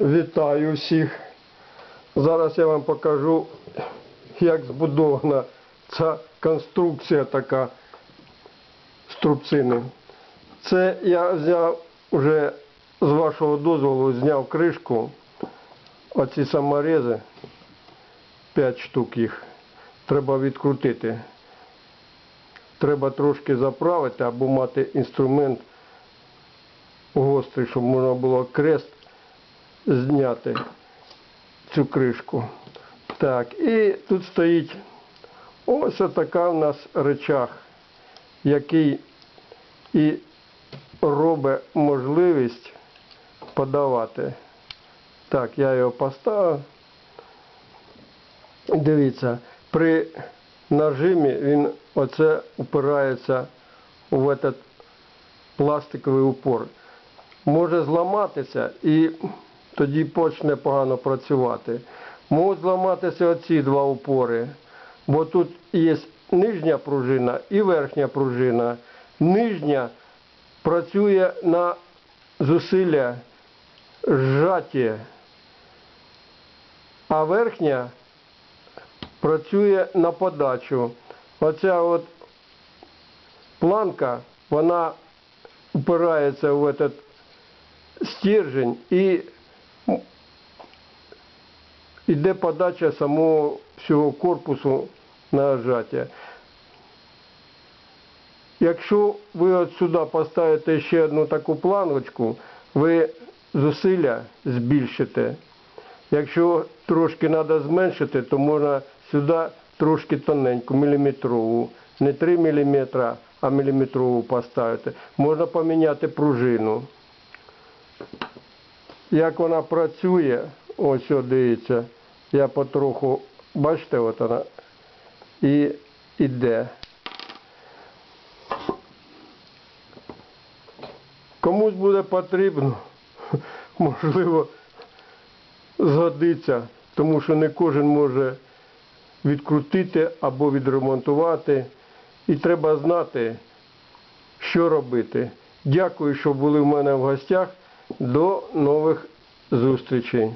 Вітаю всіх. Зараз я вам покажу, як збудована ця конструкція така струбцини. Це я взяв вже з вашого дозволу, зняв кришку, оці саморези, 5 штук їх, треба відкрутити. Треба трошки заправити або мати інструмент гострий, щоб можна було крест зняти цю кришку. Так, і тут стоїть ось така в нас речах, який і робить можливість подавати. Так, я його поставив. Дивіться, при нажимі він оце упирається в этот пластиковий упор. Може зламатися і тоді почне погано працювати. Можуть зламатися оці два упори, бо тут є нижня пружина і верхня пружина. Нижня працює на зусилля зжаття, а верхня працює на подачу. Оця от планка, вона упирається в этот стержень і йде подача самого всього корпусу на зжаття. Якщо ви от сюди поставите ще одну таку планочку, ви зусилля збільшите. Якщо трошки треба зменшити, то можна сюди трошки тоненьку, міліметрову. Не 3 мм, а міліметрову поставити. Можна поміняти пружину. Як вона працює, ось о, дивіться, я потроху, бачите, от вона, і іде. Комусь буде потрібно, можливо, згодиться, тому що не кожен може відкрутити або відремонтувати. І треба знати, що робити. Дякую, що були в мене в гостях. До нових зустрічей.